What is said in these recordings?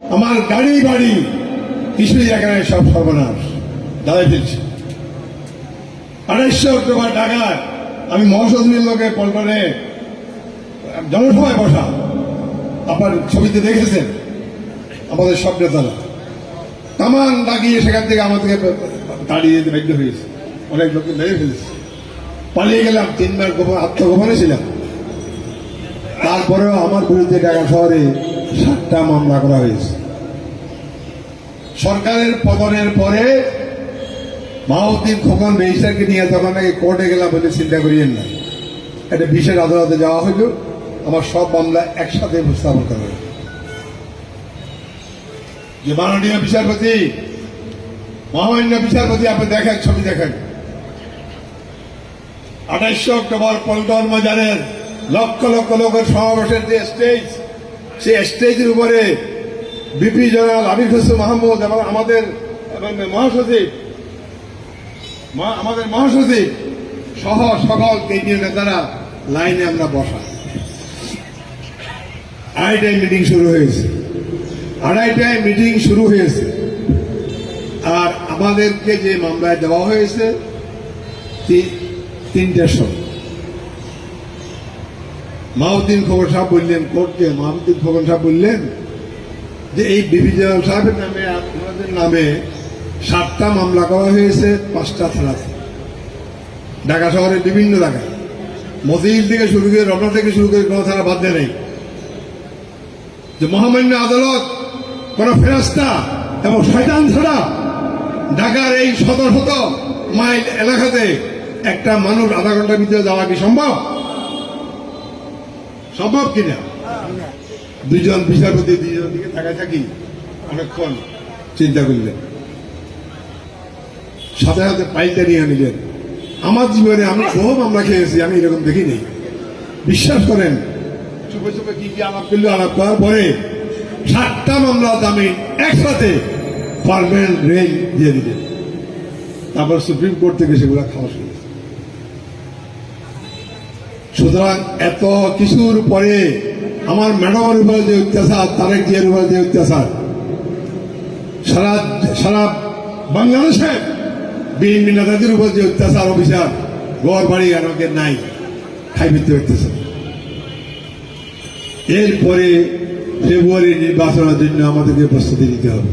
আমার গাড়ি বাড়ি কিছুই এখানে সব সর্বনাশ। দাঁড়াই ফেলছে আড়াইশো অক্টোবর ঢাকায় আমি মহাসচিবের লোকে পল্টনে জনসভায় বসা। আপনার ছবিতে দেখেছেন? আমাদের সব নেতারা। তামান দাগিয়ে সেখান থেকে আমাদেরকে তাড়িয়ে দিতে বাধ্য হয়েছে। অনেক লোককে মেরে ফেলেছে। পালিয়ে গেলাম, তিনবার গোপন আত্মগোপনে ছিলাম। তারপরেও আমার বিরুদ্ধে ঢাকা শহরে সাতটা মামলা করা হয়েছে। সরকারের পতনের পরে মাহউদ্দিন খোকন রেজিস্টারকে নিয়ে তখন নাকি কোর্টে গেলাম বলে চিন্তা করিয়েন না। একটা বিশেষ আদালতে যাওয়া হইল। আমার সব মামলা একসাথে উপস্থাপন করা হলো। যে মাননীয় বিচারপতি, মহামান্য বিচারপতি, আপনি দেখেন, ছবি দেখেন। আঠাইশো অক্টোবর পল্টন বাজারের লক্ষ লক্ষ লোকের সমাবেশের যে স্টেজ সেই স্টেজের উপরে বিপি জেনারেল আবির হোসেন মাহমুদ এবং আমাদের মহাসচিব আমাদের মহাসচিব সহ সকল কেন্দ্রীয় নেতারা লাইনে আমরা বসা। আড়াইটায় মিটিং শুরু হয়েছে। আড়াইটায় মিটিং শুরু হয়েছে। আর আমাদেরকে যে মামলায় দেওয়া হয়েছে তিনটার সময় মাহউদ্দিন খবর সাহেব বললেন কোর্টকে মাহমুদ্দিন খবর সাহেব বললেন যে, এই বিপি জেনারেল সাহেবের নামে, আপনাদের নামে সাতটা মামলা করা হয়েছে, পাঁচটা থানাতে। ঢাকা শহরের বিভিন্ন জায়গায়। মতিঝিল থেকে শুরু করে রমনা থেকে শুরু করে কোনো থানা বাদ দেয় নেই। যে মহামান্য আদালত, কোন ফেরস্তা এবং শয়তান ছাড়া ঢাকার এই শত শত মাইল এলাকাতে একটা মানুষ আধা ঘণ্টার ভিতরে যাওয়া কি সম্ভব? সম্ভব কিনা? দুজন বিচারপতি দুজন দিকে তাকায় থাকি অনেকক্ষণ চিন্তা করলেন। সাথে সাথে পাইলটা নিয়ে নিলেন আমার জীবনে আমি বহু মামলা খেয়েছি, আমি এরকম দেখিনি। বিশ্বাস করেন, চুপে চুপে কি কি আলাপ করল, আলাপ করার পরে সাতটা মামলা দামি একসাথে পারমানেন্ট রেঞ্জ দিয়ে দিলেন। তারপর সুপ্রিম কোর্ট থেকে সেগুলো খাওয়া। সুতরাং এত কিছুর পরে আমার ম্যাডামের উপরে যে অত্যাচার, তারেক জিয়ার উপরে যে অত্যাচার, সারা সারা বাংলাদেশে বিএনপি নেতাদের উপর যে অত্যাচার, অভিযান গড় বাড়ি আমাকে নাই খাই ফিরতে হইতেছে। এরপরে ফেব্রুয়ারি নির্বাচনের জন্য আমাদেরকে প্রস্তুতি নিতে হবে।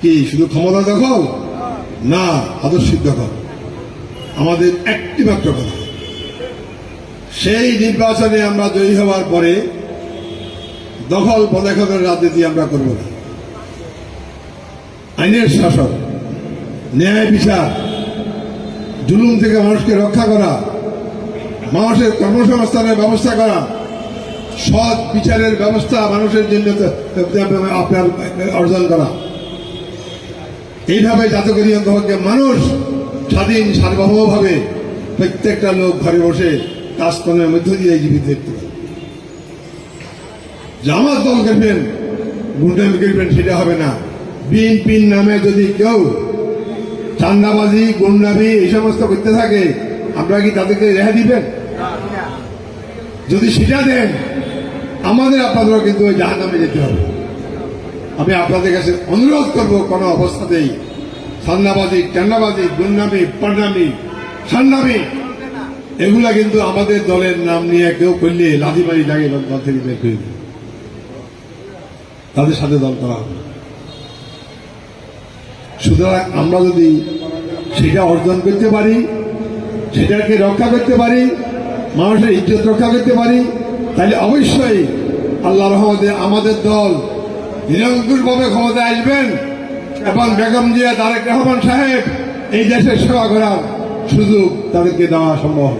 কি, শুধু ক্ষমতা দখল না, আদর্শিক দখল আমাদের একটি মাত্র কথা। সেই নির্বাচনে আমরা জয়ী হওয়ার পরে দখল পদক্ষেপের রাজনীতি আমরা করব না। আইনের শাসন ন্যায় বিচার, জুলুম থেকে মানুষকে রক্ষা করা, মানুষের কর্মসংস্থানের ব্যবস্থা করা, সৎ বিচারের ব্যবস্থা মানুষের জন্য আপনার অর্জন করা। এইভাবে জাতকরী অন্তর্ভুক্ত মানুষ স্বাধীন, সার্বভৌমভাবে প্রত্যেকটা লোক ঘরে বসে কাজকর্মের মধ্য দিয়ে জীবিত দেখতে পারে জামাত দল করবেন গুন্ডামি করবেন সেটা হবে না। বিএনপির নামে যদি কেউ চান্দাবাজি, গুন্ডামি এই সমস্ত করতে থাকে আপনারা কি তাদেরকে রেহা দিবেন? যদি সেটা দেন, আমাদের আপনাদেরও কিন্তু ওই জাহান নামে যেতে হবে। আমি আপনাদের কাছে অনুরোধ করব কোনো অবস্থাতেই সান্নাবাজি টেন্ডাবাজি গুন্ডামি, পান্ডামি, সান্নামি, এগুলা কিন্তু আমাদের দলের নাম নিয়ে কেউ করলে লাঠিমারি লাগে দল থেকে বের করে। তাদের সাথে দল করা হবে সুতরাং আমরা যদি সেটা অর্জন করতে পারি, সেটাকে রক্ষা করতে পারি, মানুষের ইজ্জত রক্ষা করতে পারি, তাহলে অবশ্যই আল্লাহ রহমতে আমাদের দল নিরঙ্কুশভাবে ক্ষমতায় আসবেন এবং বেগম জিয়া তারেক রহমান সাহেব এই দেশের সেবা করার সুযোগ তাদেরকে দেওয়া সম্ভব।